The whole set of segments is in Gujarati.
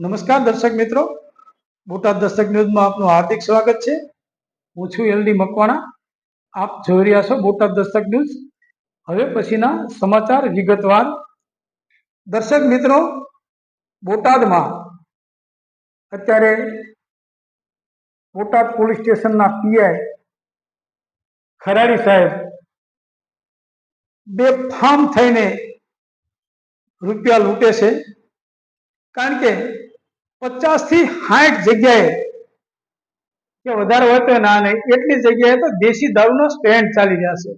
નમસ્કાર દર્શક મિત્રો. બોટાદ દર્શક ન્યૂઝમાં આપનું હાર્દિક સ્વાગત છે. હું છું એલડી મકવાણા. આપ જોઈ રહ્યા છો બોટાદ દર્શક ન્યૂઝ. હવે પછીના સમાચાર વિગતવાર. દર્શક મિત્રો, બોટાદમાં અત્યારે બોટાદ પોલીસ સ્ટેશનના પીઆઈ ખરાડી સાહેબ બે ફાર્મ થઈને રૂપિયા લૂંટે છે. કારણ કે પચાસથી સાઠ જગ્યાએ કે વધારે હોય તો ના નહીં, એટલી જગ્યાએ તો દેશી દારૂનો સ્ટેન્ડ ચાલી છે.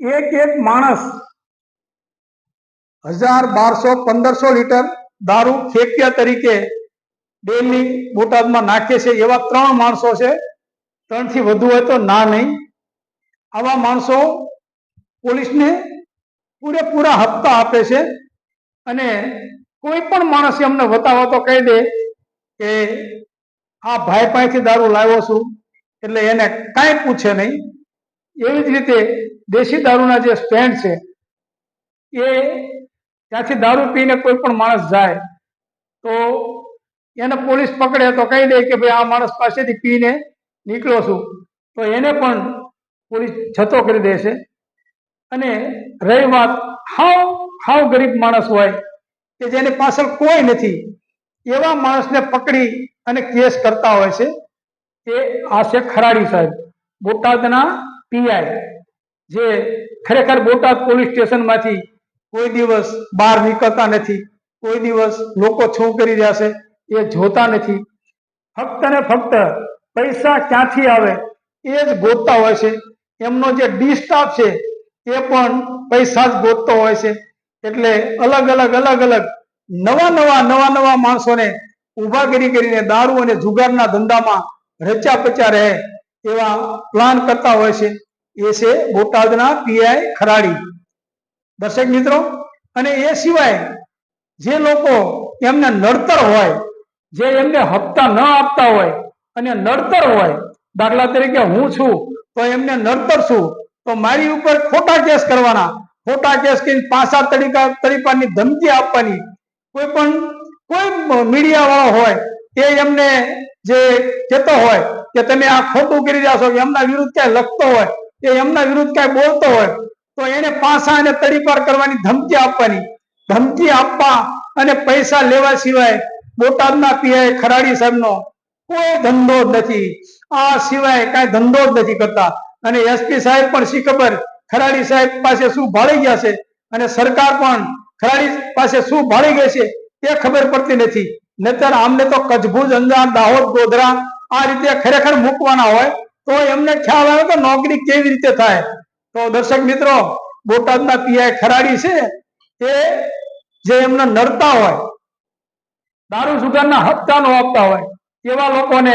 એક એક માણસ હજાર બારસો પંદરસો લીટર દારૂ ખેપિયા તરીકે ડેલી બોટાદમાં નાખે છે, એવા ત્રણ માણસો છે. ત્રણથી વધુ હોય તો ના નહીં. આવા માણસો પોલીસને પૂરેપૂરા હપ્તા આપે છે અને કોઈ પણ માણસ એમને બતાવો તો કહી દે કે આ ભાઈ પાસેથી દારૂ લાવ્યો છું, એટલે એને કાંઈ પૂછે નહીં. એવી જ રીતે દેશી દારૂના જે સ્ટેન્ડ છે, એ ત્યાંથી દારૂ પીને કોઈ પણ માણસ જાય, તો એને પોલીસ પકડે તો કહી દે કે ભાઈ આ માણસ પાસેથી પીને નીકળ્યો છું. તો એને પણ પોલીસ છતો કરી દેશે. અને રહી વાત હાવ હાવ ગરીબ માણસ હોય કે જેની પાછળ કોઈ નથી. એવા માણસને પકડી અને કેસ કરતા હોય છે એ આ છે ખરાડી સાહેબ, બોટાદના પીઆઈ જે ખરેખર બોટાદ પોલીસ સ્ટેશનમાંથી કોઈ દિવસ બહાર નીકળતા નથી, કોઈ દિવસ લોકો શું કરી રહ્યા છે, એ જોતા નથી. ફક્ત ને ફક્ત પૈસા ક્યાંથી આવે એ જ ગોતતા હોય છે. એમનો જે ડી છે, એ પણ પૈસા જ ગોતતો હોય છે. એટલે અલગ અલગ અલગ અલગ નવા નવા નવા નવા માણસોને ઊભા કરી કરીને દારૂ અને જુગારના ધંધામાં રચ્યા પચ્યા રહે એવા પ્લાન કરતા હોય છે. એ છે બોટાદના પીઆઈ ખરાડી. દર્શક મિત્રો, અને એ સિવાય જે લોકો એમને નડતર હોય, જે એમને હપ્તા ન આપતા હોય અને નડતર હોય, દાખલા તરીકે હું છું, તો એમને નડતર છું, તો મારી ઉપર ખોટા કેસ કરવાના ખોટા કેસ કરીને પાસા તરીકા તરીપાની ધમકી આપવાની કોઈ પણ કોઈ મીડિયા વાળો હોય તે એમને જે કહેતો હોય કે તમે આ ખોટું કરી રહ્યા છો એમના વિરુદ્ધ ક્યાંય લખતો હોય કે એમના વિરુદ્ધ ક્યાંય બોલતો હોય તો એને પાસા અને તડીપાર કરવાની ધમકી આપવાની. ધમકી આપવા અને પૈસા લેવા સિવાય બોટાદના પીઆઈ ખરાડી સાહેબનો કોઈ ધંધો જ નથી. આ સિવાય કાંઈ ધંધો જ નથી કરતા. અને એસપી સાહેબ પણ શી ખબર ખરાડી સાહેબ પાસે શું ભાળી ગયા છે? અને સરકાર પણ ખરાડી પાસે શું ભાળી ગઈ છે? તે ખબર પડતી નથી. નહીતર આમને તો કચ્છભુજ અંજાર, દાહોદ, ગોધરા આ રીતે ખરેખર મૂકવાના હોય તો એમને ખ્યાલ આવે કે નોકરી કેવી રીતે થાય. તો દર્શક મિત્રો, બોટાદના પીઆઈ ખરાડી છે એ જે એમને નડતા હોય, દારૂ સુગરના હપ્તા નો આપતા હોય, એવા લોકોને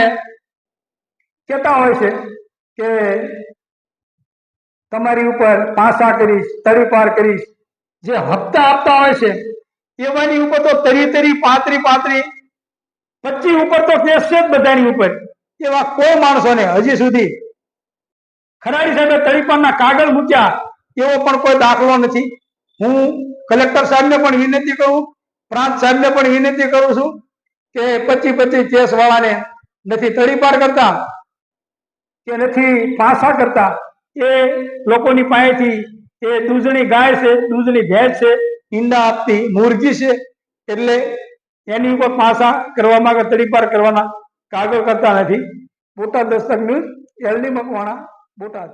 કહેતા હોય છે કે તમારી ઉપર પાસા કરીશ તરી પાર કરીશ. જે હપ્તા આપતા હોય છે એવાની ઉપર તો તરી તરી, પાતરી પાતરી. પચી ઉપર તો કેસ જ બધાની ઉપર. એવા કોઈ માણસોને હજી સુધી. ખરાડી સાહેબે તડીપારના કાગળ મૂક્યા, એવો પણ કોઈ દાખલો નથી. હું કલેક્ટર સાહેબને પણ વિનંતી કરું, પ્રાંત સાહેબને પણ વિનંતી કરું છું કે પચી પચી કેસ વાળાને નથી તડીપાર કરતા, કે નથી પાસા કરતા. એ લોકોની પાસેથી એ દૂધની ગાય છે, દૂધની ભેંસ છે, ઈંડા આપતી મુરગી છે, એટલે એની ઉપર પાસા કરવામાં માંગે તડીપાર કરવાના કાગળ કરતા નથી. Botad Dastak news, LD Makwana, Botad.